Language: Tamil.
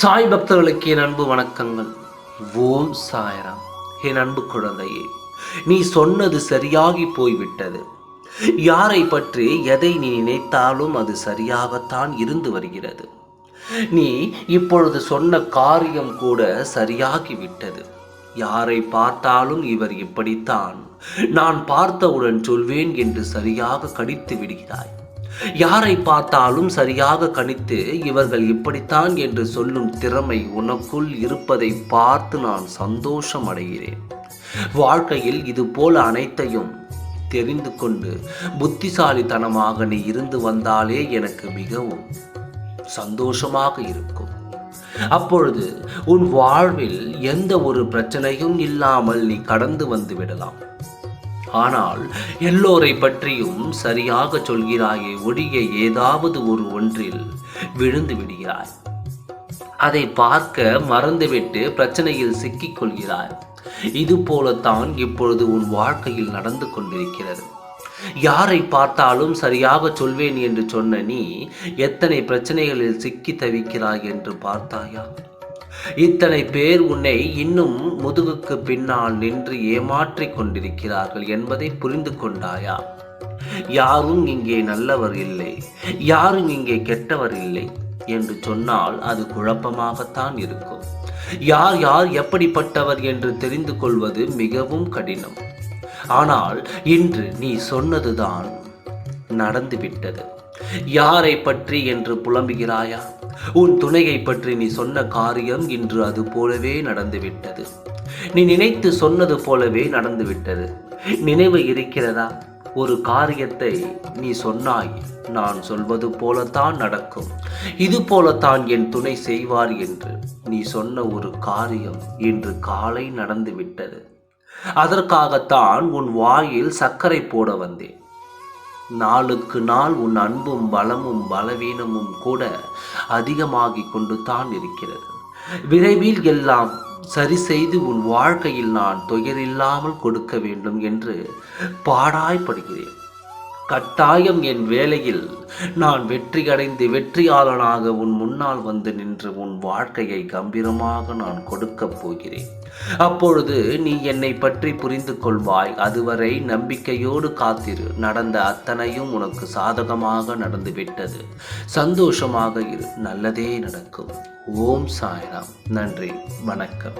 சாய் பக்தர்களுக்கு என் அன்பு வணக்கங்கள். ஓம் சாயராம். என் அன்பு குழந்தையே நீ சொன்னது சரியாகி போய்விட்டது. யாரை பற்றி எதை நீ நினைத்தாலும் அது சரியாகத்தான் இருந்து வருகிறது. நீ இப்பொழுது சொன்ன காரியம் கூட சரியாகி விட்டது. யாரை பார்த்தாலும் இவர் இப்படித்தான். நான் பார்த்தவுடன் சொல்வேன் என்று சரியாக கடித்து விடுகிறாய். யாரை பார்த்தாலும் சரியாக கணித்து இவர்கள் இப்படித்தான் என்று சொல்லும் திறமை உனக்குள் இருப்பதை பார்த்து நான் சந்தோஷம் அடைகிறேன். வாழ்க்கையில் இது போல அனைத்தையும் தெரிந்து கொண்டு புத்திசாலித்தனமாக நீ இருந்து வந்தாலே எனக்கு மிகவும் சந்தோஷமாக இருக்கும். அப்பொழுது உன் வாழ்வில் எந்த ஒரு பிரச்சனையும் இல்லாமல் நீ கடந்து வந்து விடலாம். ஆனால் எல்லோரை பற்றியும் சரியாக சொல்கிறாயே ஒழிய ஏதாவது ஒரு ஒன்றில் விழுந்து விடுகிறாய். அதை பார்க்க மறந்துவிட்டு பிரச்சனையில் சிக்கிக் கொள்கிறாய். இது போலத்தான் இப்பொழுது உன் வாழ்க்கையில் நடந்து கொண்டிருக்கிறது. யாரை பார்த்தாலும் சரியாக சொல்வேன் என்று சொன்ன நீ எத்தனை பிரச்சனைகளில் சிக்கி தவிக்கிறாய் என்று பார்த்தாயா? இத்தனை பேர் உன்னை இன்னும் முதுகுக்கு பின்னால் நின்று ஏமாற்றிக் கொண்டிருக்கிறார்கள் என்பதை புரிந்து கொண்டாயா? யாரும் இங்கே நல்லவர் இல்லை யாரும் இங்கே கெட்டவர் இல்லை என்று சொன்னால் அது குழப்பமாகத்தான் இருக்கும். யார் யார் எப்படிப்பட்டவர் என்று தெரிந்து கொள்வது மிகவும் கடினம். ஆனால் இன்று நீ சொன்னதுதான் நடந்துவிட்டது. யாரை பற்றி என்று புலம்புகிறாயா? உன் துணையை பற்றி நீ சொன்ன காரியம் இன்று அது போலவே நடந்துவிட்டது. நீ நினைத்து சொன்னது போலவே நடந்துவிட்டது. நினைவு இருக்கிறதா? ஒரு காரியத்தை நீ சொன்னாய் நான் சொல்வது போலத்தான் நடக்கும். இது போலத்தான் என் துணை செய்வார் என்று நீ சொன்ன ஒரு காரியம் இன்று காலை நடந்துவிட்டது. அதற்காகத்தான் உன் வாயில் சர்க்கரை போட வந்தேன். நாளுக்கு நாள் உன் அன்பும் பலமும் பலவீனமும் கூட அதிகமாகிக் கொண்டு தான் இருக்கிறது. விரைவில் எல்லாம் சரி செய்து உன் வாழ்க்கையில் நான் துயரில்லாமல் கொடுக்க வேண்டும் என்று பாடாய்ப்படுகிறேன். கட்டாயம் என் வேலையில் நான் வெற்றி அடைந்து வெற்றியாளனாக உன் முன்னால் வந்து நின்று உன் வாழ்க்கையை கம்பீரமாக நான் கொடுக்கப் போகிறேன். அப்பொழுது நீ என்னை பற்றி புரிந்து கொள்வாய். அதுவரை நம்பிக்கையோடு காத்திரு. நடந்த அத்தனையும் உனக்கு சாதகமாக நடந்துவிட்டது சந்தோஷமாக இரு. நல்லதே நடக்கும். ஓம் சாய்ராம். நன்றி. வணக்கம்.